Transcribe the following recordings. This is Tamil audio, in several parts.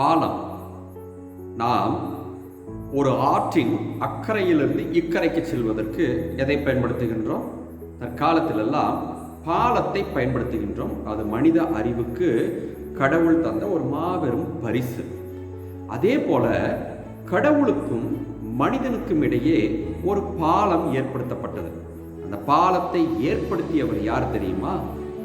பாலம். நாம் ஒரு ஆற்றின் அக்கறையிலிருந்து இக்கரைக்கு செல்வதற்கு எதை பயன்படுத்துகின்றோம்? தற்காலத்திலெல்லாம் பாலத்தை பயன்படுத்துகின்றோம். அது மனித அறிவுக்கு கடவுள் தந்த ஒரு மாபெரும் பரிசு. அதே போல கடவுளுக்கும் மனிதனுக்கும் இடையே ஒரு பாலம் ஏற்படுத்தப்பட்டது. அந்த பாலத்தை ஏற்படுத்தியவர் யார் தெரியுமா?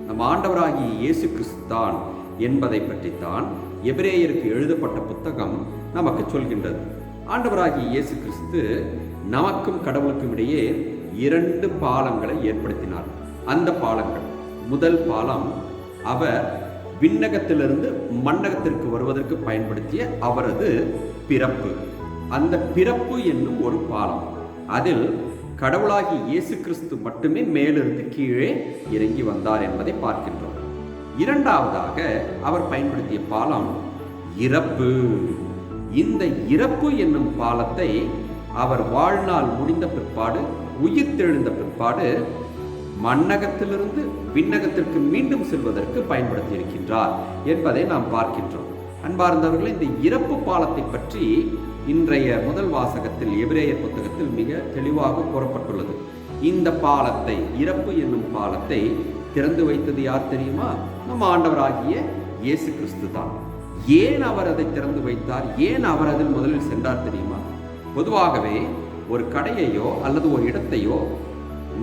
நம் ஆண்டவராகிய இயேசு கிறிஸ்து தான் என்பதை பற்றித்தான் எபிரேயருக்கு எழுதப்பட்ட புத்தகம் நமக்கு சொல்கின்றது. ஆண்டவராகிய இயேசு கிறிஸ்து நமக்கும் கடவுளுக்கும் இடையே இரண்டு பாலங்களை ஏற்படுத்தினார். அந்த பாலங்கள் முதல் பாலம் அவர் விண்ணகத்திலிருந்து மண்ணகத்திற்கு வருவதற்கு பயன்படுத்திய அவரது பிறப்பு. அந்த பிறப்பு என்னும் ஒரு பாலம். அதில் கடவுளாகி இயேசு கிறிஸ்து மட்டுமே மேலிருந்து கீழே இறங்கி வந்தார் என்பதை பார்க்கின்றோம். இரண்டாவதாக அவர் பயன்படுத்திய பாலம் இறப்பு. இந்த இறப்பு என்னும் பாலத்தை அவர் வாழ்நாள் முடிந்த பிற்பாடு உயிர் தெழுந்த பிற்பாடு மண்ணகத்திலிருந்து விண்ணகத்திற்கு மீண்டும் செல்வதற்கு பயன்படுத்தி இருக்கின்றார் என்பதை நாம் பார்க்கின்றோம். அன்பார்ந்தவர்களே இந்த இறப்பு பாலத்தை பற்றி இன்றைய முதல் வாசகத்தில் எபிரேயர் புத்தகத்தில் மிக தெளிவாக கூறப்பட்டுள்ளது. இந்த பாலத்தை இறப்பு என்னும் பாலத்தை திறந்து வைத்தது யார் தெரியுமா? நம்ம ஆண்டவராகிய இயேசு கிறிஸ்து தான். ஏன் அவர் அதை திறந்து வைத்தார்? ஏன் அவர் அதில் முதலில் சென்றார் தெரியுமா? பொதுவாகவே ஒரு கடையையோ அல்லது ஒரு இடத்தையோ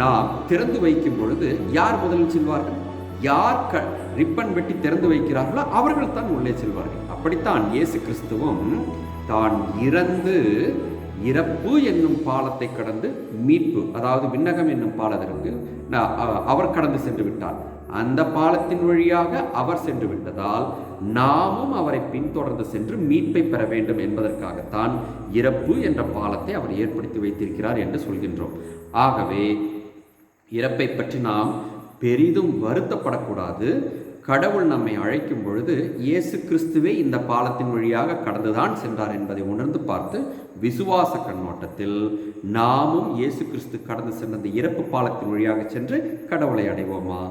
நாம் திறந்து வைக்கும் பொழுது யார் முதலில் செல்வார்கள்? யார் க ரிப்பன் வெட்டி திறந்து வைக்கிறார்களோ அவர்கள் தான் உள்ளே செல்வார்கள். அப்படித்தான் இயேசு கிறிஸ்துவும் தான் இறந்து இறப்பு என்னும் பாலத்தை கடந்து மீட்பு அதாவது விண்ணகம் என்னும் பாலத்திற்கு அவர் கடந்து சென்று விட்டார். அந்த பாலத்தின் வழியாக அவர் சென்று விட்டதால் நாமும் அவரை பின்தொடர்ந்து சென்று மீட்பை பெற வேண்டும் என்பதற்காகத்தான் இறப்பு என்ற பாலத்தை அவர் ஏற்படுத்தி வைத்திருக்கிறார் என்று சொல்கின்றோம். ஆகவே இறப்பை பற்றி நாம் பெரிதும் வருத்தப்படக்கூடாது. கடவுள் நம்மை அழைக்கும் பொழுது இயேசு கிறிஸ்துவே இந்த பாலத்தின் வழியாக கடந்துதான் சென்றார் என்பதை உணர்ந்து பார்த்து விசுவாச கண்ணோட்டத்தில் நாமும் இயேசு கிறிஸ்து கடந்து சென்ற இறப்பு பாலத்தின் வழியாக சென்று கடவுளை அடைவோமா?